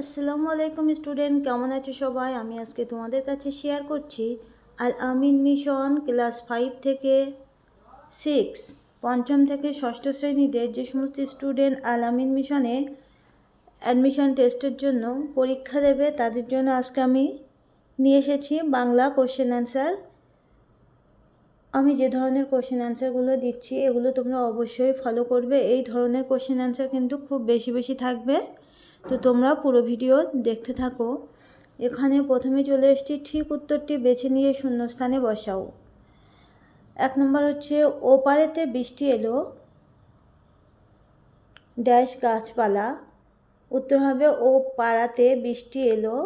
আসসালামু আলাইকুম স্টুডেন্ট, কেমন আছো সবাই? আমি আজকে তোমাদের কাছে শেয়ার করছি। আর আমিন মিশন ক্লাস ফাইভ থেকে সিক্স পঞ্চম থেকে ষষ্ঠ শ্রেণীতে যে সমস্ত স্টুডেন্ট আল আমিন মিশনে অ্যাডমিশন টেস্টের জন্য পরীক্ষা দেবে, তাদের জন্য আজকে আমি নিয়ে এসেছি বাংলা কোশ্চেন অ্যান্সার আমি যে ধরনের কোশ্চেন অ্যান্সারগুলো দিচ্ছি, এগুলো তোমরা অবশ্যই ফলো করবে। এই ধরনের কোশ্চেন অ্যান্সার কিন্তু খুব বেশি বেশি থাকবে। তো তোমরা পুরো ভিডিও দেখতে থাকো। এখানে প্রথমে চলে এসছি, ঠিক উত্তরটি বেছে নিয়ে শূন্যস্থানে বসাও। এক নম্বর হচ্ছে ও পারেতে বৃষ্টি এলো, ড্যাশ গাছপালা। উত্তর হবে, ও পাড়াতে বৃষ্টি এলো,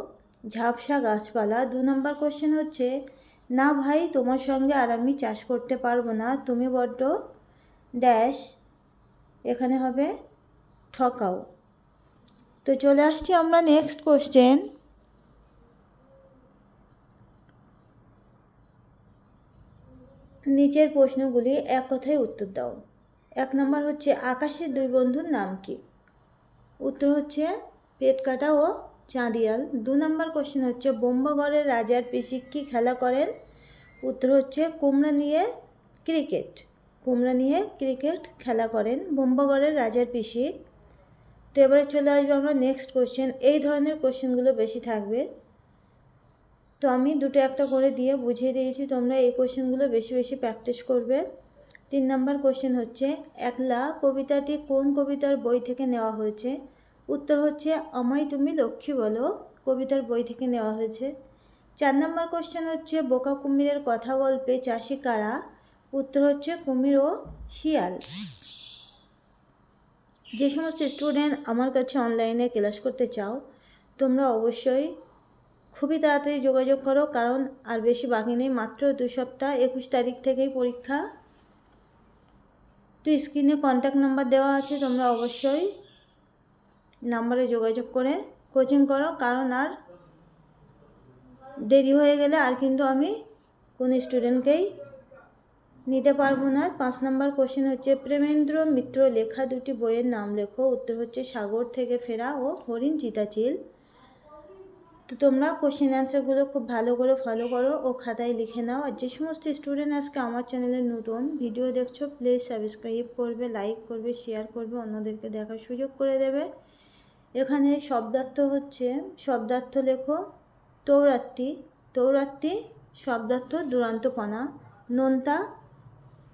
ঝাপসা গাছপালা। দু নম্বর কোশ্চেন হচ্ছে, না ভাই, তোমার সঙ্গে আর আমি চাষ করতে পারব না, তুমি বড্ড ড্যাশ। এখানে হবে, ঠকাও। তো চলে আসছি আমরা নেক্সট কোশ্চেন নিচের প্রশ্নগুলি এক কথায় উত্তর দাও। এক নম্বর হচ্ছে, আকাশের দুই বন্ধুর নাম কি? উত্তর হচ্ছে পেট কাটা ও চাঁদিয়াল। দু নম্বর কোশ্চেন হচ্ছে বোম্বাগড়ের রাজার পিসি কী খেলা করেন? উত্তর হচ্ছে, কুমড়া নিয়ে ক্রিকেট কুমড়া নিয়ে ক্রিকেট খেলা করেন বোম্বাগড়ের রাজার পিসি। তো এবারে চলে আসবে আমরা নেক্সট কোশ্চেন এই ধরনের কোশ্চেনগুলো বেশি থাকবে। তো আমি দুটো একটা করে দিয়ে বুঝিয়ে দিয়েছি, তোমরা এই কোশ্চেনগুলো বেশি বেশি প্র্যাকটিস করবে। তিন নম্বর কোশ্চেন হচ্ছে, একলা কবিতাটি কোন কবিতার বই থেকে নেওয়া হয়েছে? উত্তর হচ্ছে, আমায় তুমি লক্ষ্মী বলো, কবিতার বই থেকে নেওয়া হয়েছে। চার নম্বর কোশ্চেন হচ্ছে বোকা কুমিরের কথা গল্পে চাষি কারা? উত্তর হচ্ছে, কুমির ও শিয়াল। যে সমস্ত স্টুডেন্ট আমার কাছে অনলাইনে ক্লাস করতে চাও, তোমরা অবশ্যই খুবই তাড়াতাড়ি যোগাযোগ করো, কারণ আর বেশি বাকি নেই, মাত্র দু সপ্তাহ, একুশ তারিখ থেকেই পরীক্ষা। তো স্ক্রিনে কন্ট্যাক্ট নাম্বার দেওয়া আছে, তোমরা অবশ্যই নাম্বারে যোগাযোগ করে কোচিং করো, কারণ আর দেরি হয়ে গেলে আর কিন্তু আমি কোনো স্টুডেন্টকেই নিতে পারব না। পাঁচ নম্বর কোশ্চেন হচ্ছে, প্রেমেন্দ্র মিত্র লেখা দুটি বইয়ের নাম লেখো। উত্তর হচ্ছে, সাগর থেকে ফেরা ও হরিণ চিতাচিল। তো তোমরা কোশ্চেন অ্যান্সারগুলো খুব ভালো করে ফলো করো ও খাতায় লিখে নাও। আর যে সমস্ত স্টুডেন্ট আজকে আমার চ্যানেলে নতুন ভিডিও দেখছ প্লিজ সাবস্ক্রাইব করবে লাইক করবে শেয়ার করবে, অন্যদেরকে দেখার সুযোগ করে দেবে। এখানে শব্দার্থ হচ্ছে, শব্দার্থ লেখো, তৌরাত্তি তৌরাত্তি, শব্দার্থ, দুরান্তপনা, নোনতা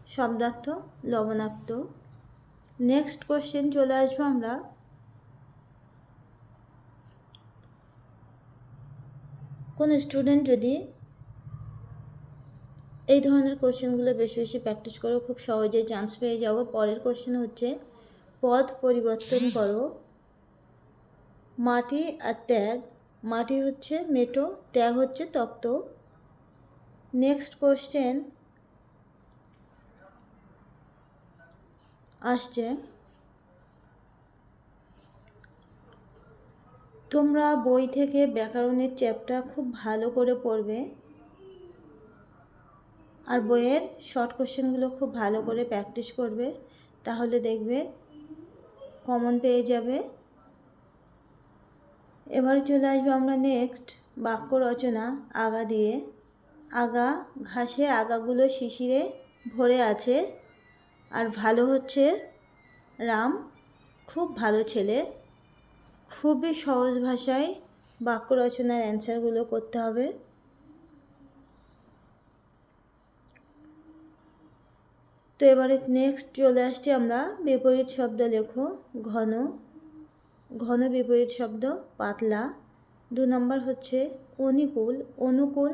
শব্দার্থ লবণাক্ত। নেক্সট কোশ্চেন চলে আসব আমরা। কোন স্টুডেন্ট যদি এই ধরনের কোশ্চেনগুলো বেশি বেশি প্র্যাকটিস করো, খুব সহজেই চান্স পেয়ে যাব। পরের কোশ্চেন হচ্ছে, পথ পরিবর্তন করো। মাটি আর ত্যাগ। মাটি হচ্ছে মেটো, ত্যাগ হচ্ছে তক্ত নেক্সট কোশ্চেন আসছে। তোমরা বই থেকে ব্যাকরণের চ্যাপ্টার খুব ভালো করে পড়বে। আর বইয়ের শর্ট কোশ্চেনগুলো খুব ভালো করে প্র্যাকটিস করবে। তাহলে দেখবে কমন পেয়ে যাবে। এবারে চলে আসবে আমরা নেক্সট বাক্য রচনা, আগা দিয়ে। আগা ঘাসের আগাগুলো শিশিরে ভরে আছে। আর ভালো হচ্ছে রাম। খুব ভালো ছেলে। খুবই সহজ ভাষায় বাক্য রচনার অ্যান্সারগুলো করতে হবে। তো এবারে নেক্সট চলে আসছি আমরা বিপরীত শব্দ লেখো। ঘন। ঘন বিপরীত শব্দ পাতলা। দু নম্বর হচ্ছে অনুকূল। অনুকূল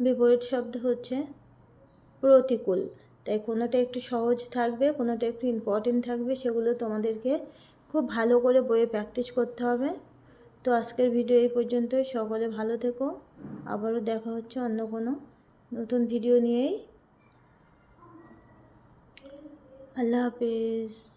বিপরীত শব্দ হচ্ছে প্রতিকূল। তাই কোনোটা একটু সহজ থাকবে, কোনোটা একটু ইম্পর্টেন্ট থাকবে, সেগুলো তোমাদেরকে খুব ভালো করে বইয়ে প্র্যাকটিস করতে হবে। তো আজকের ভিডিও এই পর্যন্তই। সকলে ভালো থেকো। আবারও দেখা হচ্ছে অন্য কোনো নতুন ভিডিও নিয়েই। আল্লাহ হাফিজ।